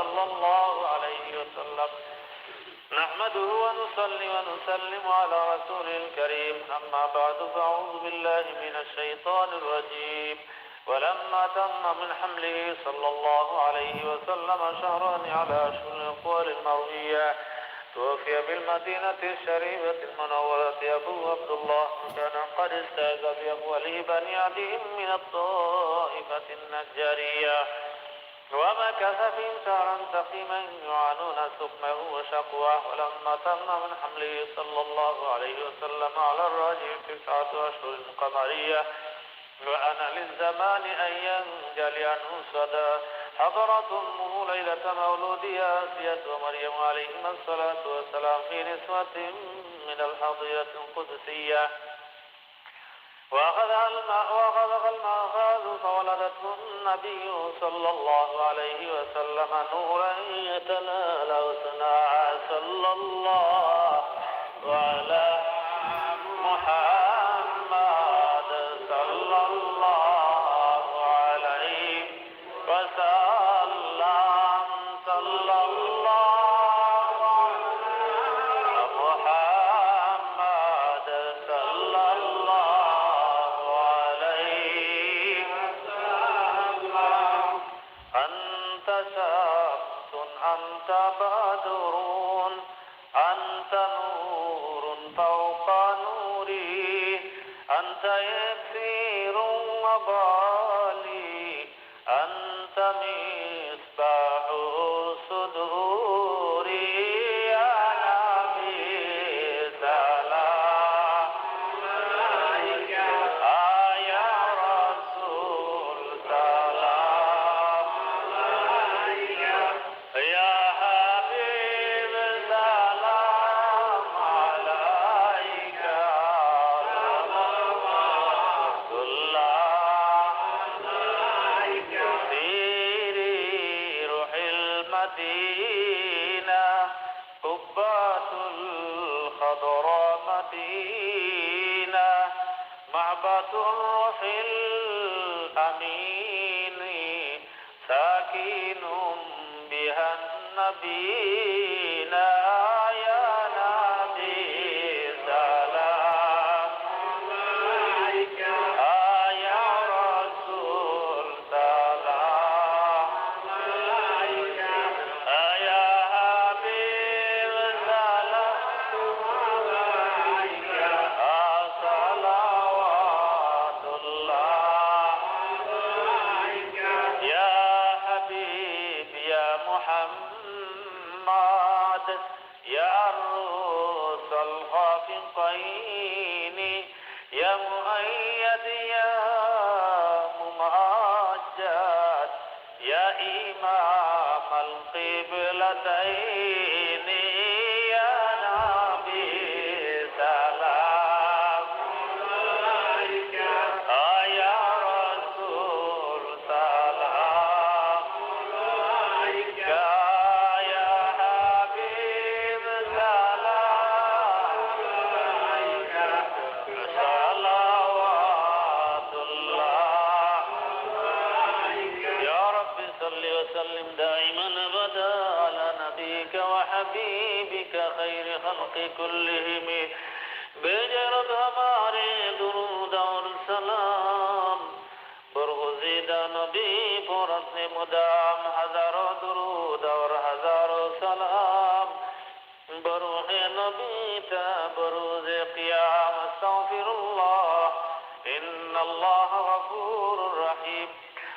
صلى الله عليه وسلم. نحمده ونصلي ونسلم على رسوله الكريم. أما بعد فأعوذ بالله من الشيطان الرجيم. ولما تم من حمله صلى الله عليه وسلم شهران على أشهر الأقوال المروية توفي بالمدينة الشريفة المنورة أبو عبد الله كان قد أستاذ بأقواله بني عديهم من الطائفة النجارية. ومكث فيهم شهرا سقيما يعانون سقمه وشقواه ولما تم من حمله صلى الله عليه وسلم على الراجع تسعة أشهر قمرية. وأنا للزمان أن ينجلي عنه صدى. حضرت أمه ليلة مولودها آسية ومريم عليهما الصلاة والسلام في نسوة من الحضيرة القدسية. وأخذها المأخاذ فولدته النبي صلى الله عليه وسلم نورا يتلالى وسناعا صلى الله على محمد أنت بدر أنت نور فوق نوري أنت يسير وبالي بها day. كلهم بجرد ہمارے درود اور سلام برگزیدہ نبی پر سے مدام ہزاروں درود اور ہزاروں سلام بروح نبی تا بروز قیام استغفر اللہ ان اللہ غفور رحیم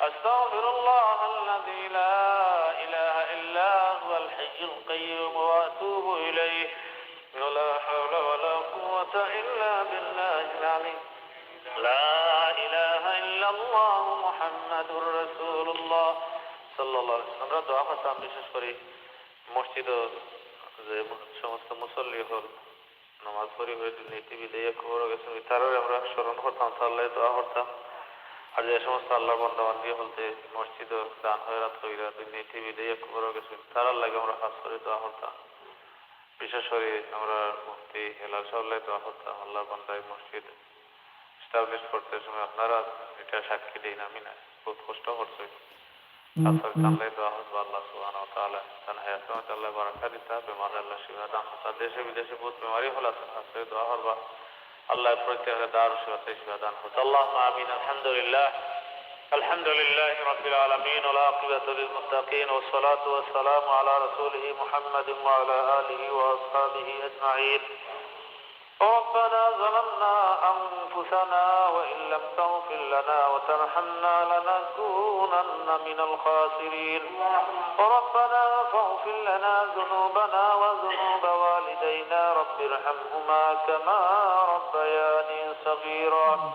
استغفر الله الذي لا اله الا هو الحي القيوم واتوب اليه ولا حول ولا قوة إلا بالله العليم لا إله إلا الله محمد رسول الله صلى الله عليه وسلم আমরা দোয়া করতাম বিশেষ করে মসজিদ যে সমস্ত মুসল্লি হল নামাজ পড়ি হয়ে নীতি বিদায় খবর গেছেন তারও আমরা স্মরণ করতাম তাহলে দোয়া করতাম আর যে সমস্ত আল্লাহ বন্দাবান দিয়ে বলতে মসজিদ দান হয়ে রাত হইরা নীতি বিদায় খবর গেছেন তারার লাগে আমরা হাত করে দোয়া করতাম বিশেষ করে আমরা মুফতি হেলাল সাল্লাহ আল্লাহ বন্দায় মসজিদ স্টাবলিশ করতে সময় আপনারা এটা সাক্ষী দিন আমি না বহুত কষ্ট করছে। আসর কানলে দোয়া হতো আল্লাহ সুবহানাহু ওয়া তাআলা তান হায়াত আল্লাহ বারাকা দিতা বেমার আল্লাহ শিফা দান হতা দেশে বিদেশে বহুত বেমারি হল আসর দোয়া হরবা আল্লাহ প্রত্যেকের দার শিফা দান হতো আল্লাহুম্মা আমিন আলহামদুলিল্লাহ। الحمد لله رب العالمين والعاقبة للمتقين والصلاة والسلام على رسوله محمد وعلى آله وأصحابه أجمعين. ربنا ظلمنا أنفسنا وإن لم تغفر لنا وترحمنا لنكونن من الخاسرين. ربنا فاغفر لنا ذنوبنا وذنوب والدينا رب ارحمهما كما ربياني صغيرا.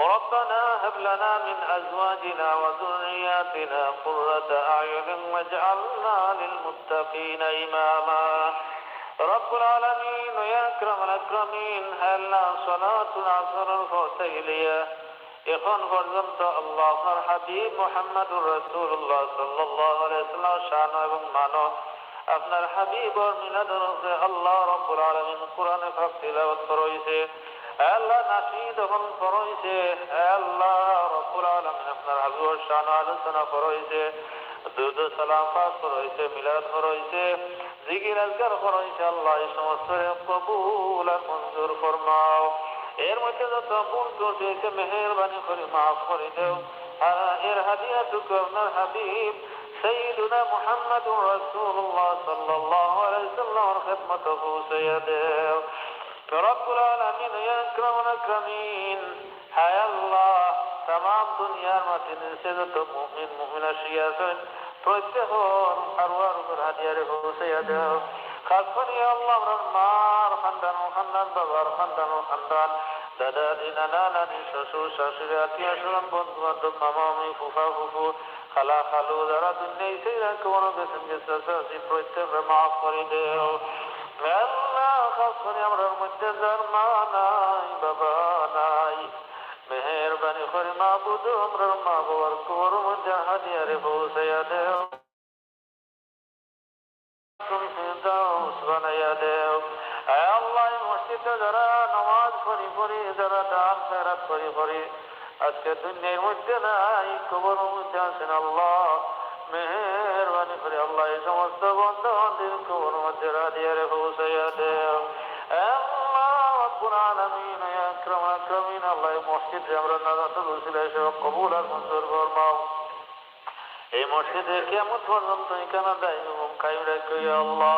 ربنا هب لنا من أزواجنا وذرياتنا قرة أعين واجعلنا للمتقين إماما رب العالمين يا أكرم الأكرمين هلا صلاة العصر الفوتيلية এখন পর্যন্ত আল্লাহর হাবিব মোহাম্মদুর রসুল্লাহ সাল্লাহ আলাইসাল্লাম শান এবং মানো আপনার হাবিব ওর মিলাদুর উপরে আল্লাহ রব্বুল আলমিন কোরআনে ভাব তিলাবত করইছে আল্লাহ নাসিদ হন করইছে আল্লাহ রব্বুল আলমিন আপনার হাবিবর শান আলোচনা করইছে দুধ সালাম পাস করইছে মিলাদ করইছে জিকির আজগার করইছে আল্লাহ এই সমস্ত কবুল আর মঞ্জুর ফরমাও এর মধ্যে যত ভুল করছে মেহরবানি করে মাফ করে দেও আর এর হাদিয়া টুকু আপনার হাবিব سيدنا محمد رسول الله صلى الله عليه وسلم خدمته سيده রব্বুল আলামিন ইয়া আকরামুল আকরামিন হায় আল্লাহ तमाम দুনিয়ার মধ্যে নিচে যত মুমিন, মুমিনা, শুয়ে আছেন প্রত্যেক আরওয়ার উপর হাতিয়ারে পৌঁছাইয়া দেও। খাস করে আল্লাহ আমার মার খানদান খানদান, বাবার খানদান খানদান। দাদা, দিনা, নানা দিন শ্বশুর, শাশুড়ি, আত্মীয়, স্বজন, বন্ধু, বান্ধব মামা মামি ফুফা, ফুফু, খালা, খালু, যারা দুনিয়া সেই রাখব না বেসন গেছে প্রত্যেক মাফ করে দেও। মেলা করে আমরা মধ্যে যার মা নাই বাবা নাই। মেহরবানি করে মা বুধ আমরা মা বাবার কোর মধ্যে হাতিয়ারে পৌঁছাইয়া দেও। বানাইয়া দেও। আল্লাহ মসজিদে যারা নামাজ পড়ি পড়ি, যারা দান ফেরাত করি করি আজকে দুনিয়ার মধ্যে নাই কবর মধ্যে আছেন আল্লাহ। মেহরবানি করে আল্লাহ এই সমস্ত বন্ধ বান্ধব কবর মধ্যে রাধিয়ারে পৌঁছাইয়া দেও দায়ী আল্লাহ।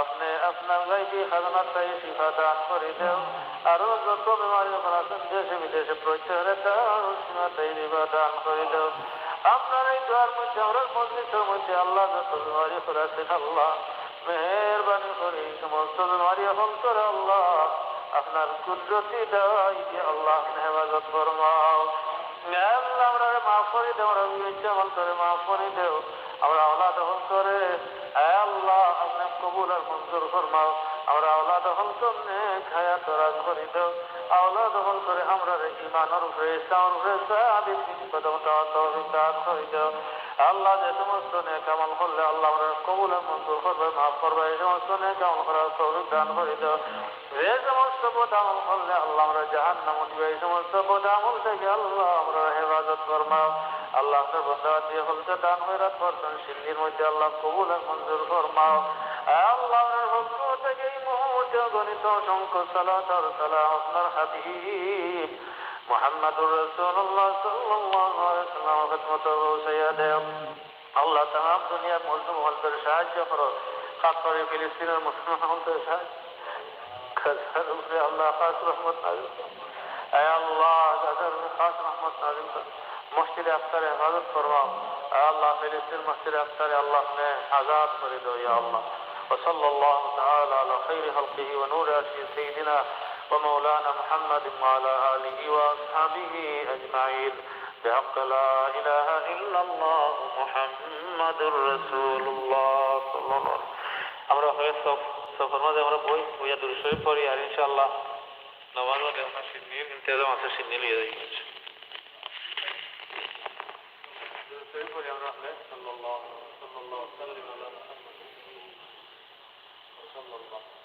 আপনি আপনার গাইবি খাজনার তাই শিফা দান করে দেও, আরও যত বেমারি ফেলাছেন দেশে বিদেশে প্রচারে তার সীমা তাই দিবা দান করে দেও। আপনার এই দোয়ার মধ্যে আমরা মসজিদের মধ্যে আল্লাহ যত বেমারি ফেলাছেন আল্লাহ মেহরবানি করে সমস্ত বেমারি এখন করে আল্লাহ আপনার কুদরতি দিয়ে আল্লাহ হেফাজত ফরমাও। আল্লাহ আমরা মাফ করে দেও আমরা বিবেচ্য করে মাফ করে দেও। কবুল মঞ্জুর ফরমাও। আমরা আল্লাহ দখল করে খায়া তোরাজ করে দেও আল্লাহ দখল করে আমরা ইমানের উপরে ইসলামের উপরে সাবিত কদম দান করে দেও আল্লাহ যে সমস্ত নেক আমল করলে আল্লাহ আমরা কবুল মঞ্জুর করবে মাফ করবে। এই সমস্ত নেক আমল করার তৌফিক দান করে দেও যে সমস্ত পথ আমল করলে আল্লাহ আমরা জাহান নাম দিবে এই সমস্ত পথ আমল থেকে আল্লাহ আমরা হেফাজত ফরমাও। আল্লাহ বন্ধা দিয়ে হলতে দান হয়ে রাত করছেন সিন্ধির মধ্যে আল্লাহ কবুল মঞ্জুর ফরমাও। আল্লাহ মসজিদে আফতারে করবা আল্লাহ ফিলিস্তিন মসজিদে আফতারে আল্লাহ আজাদ করে দাও আল্লাহ। وصلى الله تعالى على خير خلقه ونور عرشه سيدنا ومولانا محمد وعلى آله وأصحابه أجمعين بحق لا إله إلا الله محمد رسول الله صلى الله عليه وسلم আমরা হয়ে সফ সফর মাঝে আমরা বই বইয়া দূর শরীফ পড়ি আর ইনশাআল্লাহ নামাজ মাঝে আমরা সিন্নির ইন্তেজাম আছে সিন্নি লিয়ে যাই দূর শরীফ পড়ি আমরা সাল্লাল্লাহু সাল্লাল্লাহু সাল্লাম আলা মুহাম্মদ সাল্লাল্লাহু